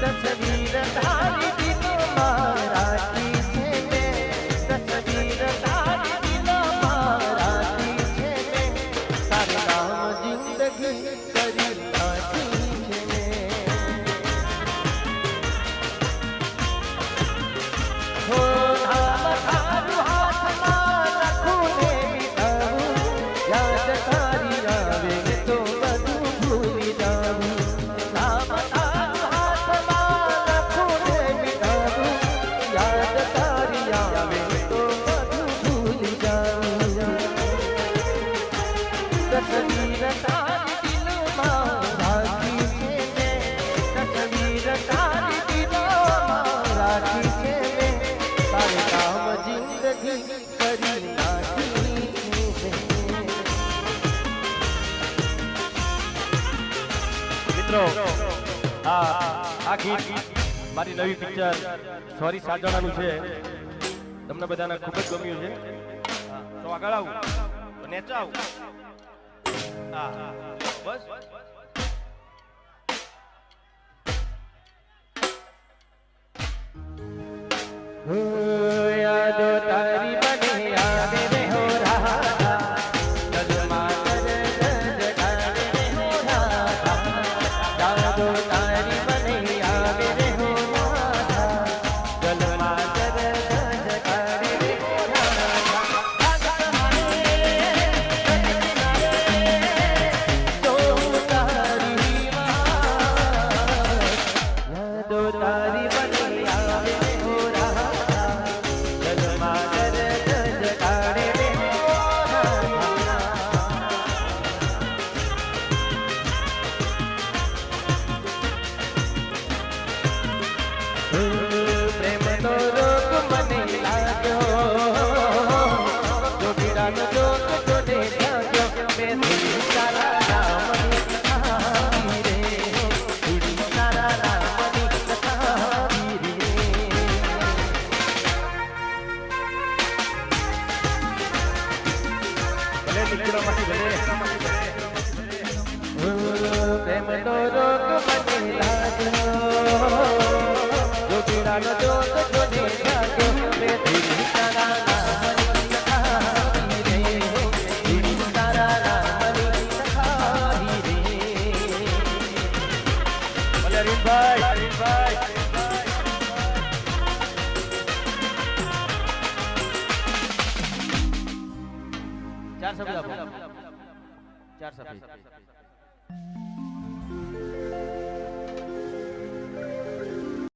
તસવીર ધાર મિત્રો, આ ગીત મારી નવી પિક્ચર સોરી સાજાણાનું છે. તમને બધાને ખૂબ જ ગમ્યું છે. તો આગળ આવું. નેચા આવું. બસ યાદો પ્રેમ તો રોગ મને લાગ્યો જો પીડાનો જોગ મને લાગ્યો તેથી તારા નામ Bye. Bye. Bye. चार शब्द चार शब्द